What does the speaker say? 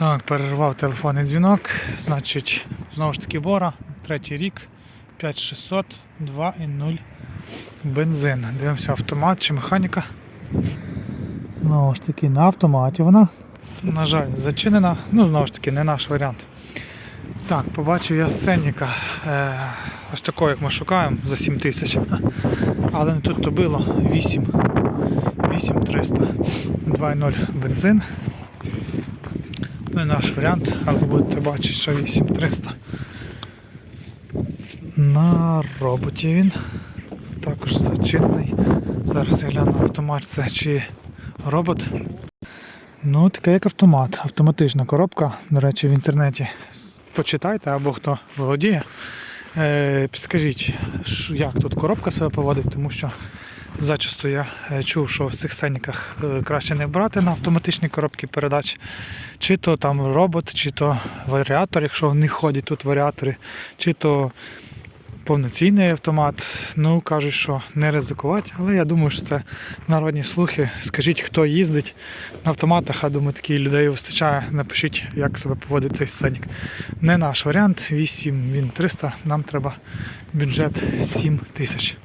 Так, перервав телефонний дзвінок. Значить, знову ж таки Бора, третій рік, 5600, 2,0 бензин. Дивимося автомат чи механіка. Знову ж таки, на автоматі вона. На жаль, зачинена. Ну, знову ж таки, не наш варіант. Так, побачив я сценника. Е, ось такого, як ми шукаємо, за 7 тисяч. Але не тут то було 8. 8300. 2,0 бензин. Не наш варіант, але будете бачити, що 8300. На роботі він. Також зачинений. Зараз я гляну автомат це чи робот. Ну, таке як автомат. Автоматична коробка. До речі, в інтернеті почитайте або хто володіє. Е, підскажіть, як тут коробка себе поводить, тому що зачасто я е, чув, що в цих сценіках е, краще не брати на автоматичні коробки передач. Чи то там робот, чи то варіатор, якщо в них ходять тут варіатори, чи то повноцінний автомат. Ну, кажуть, що не ризикувати, але я думаю, що це народні слухи. Скажіть, хто їздить на автоматах, а думаю, таких людей вистачає. Напишіть, як себе поводить цей сценік. Не наш варіант. 8 він 300, нам треба бюджет 7 тисяч.